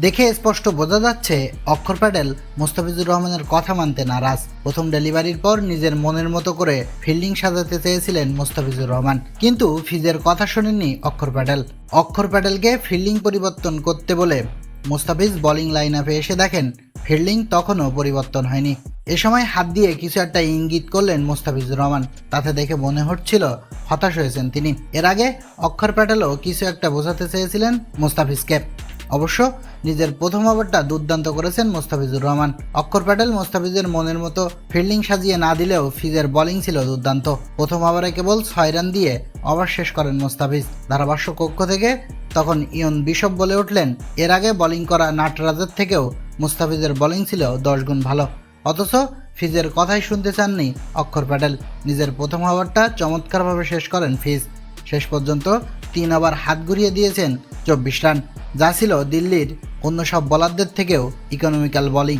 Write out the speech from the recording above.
দেখে স্পষ্ট বোঝা যাচ্ছে, অক্ষর প্যাডেল মোস্তাফিজুর রহমানের কথা মানতে নারাজ। প্রথম ডেলিভারির পর নিজের মনের মতো করে ফিল্ডিং সাজাতে চেয়েছিলেন মোস্তাফিজুর রহমান। কিন্তু ফিজের কথা শোনেননি অক্ষর প্যাডেল। অক্ষর প্যাডেলকে ফিল্ডিং পরিবর্তন করতে বলে মোস্তাফিজ বোলিং লাইন আপে এসে দেখেন, ফিল্ডিং তখনও পরিবর্তন হয়নি। এ সময় হাত দিয়ে কিছু একটা ইঙ্গিত করলেন মোস্তাফিজুর রহমান। তাতে দেখে মনে হচ্ছিল হতাশ হয়েছেন তিনি। এর আগে অক্ষর প্যাটেলও কিছু একটা বোঝাতে চেয়েছিলেন মোস্তাফিজকে। অবশ্য নিজের প্রথম ওভারটা দুর্দান্ত করেছেন মোস্তাফিজুর রহমান। অক্ষর প্যাটেল মোস্তাফিজের মনের মতো ফিল্ডিং সাজিয়ে না দিলেও ফিজের বোলিং ছিল দুর্দান্ত। প্রথম ওভারে কেবল ছয় রান দিয়ে ওভার শেষ করেন মোস্তাফিজ। ধারাভাষ্য কক্ষ থেকে তখন ইয়ন বিশপ বলে উঠলেন, এর আগে বোলিং করা নাটরাজের থেকেও মুস্তাফিজের বোলিং ছিল দশ গুণ ভালো। অথচ ফিজের কথাই শুনতে চাননি অক্ষর প্যাটেল। নিজের প্রথম ওভারটা চমৎকারভাবে শেষ করেন ফিজ। শেষ পর্যন্ত তিন ওভার হাত ঘুরিয়ে দিয়েছেন চব্বিশ রান। যা ছিল দিল্লির অন্য সব বলারদের থেকেও ইকোনমিক্যাল বোলিং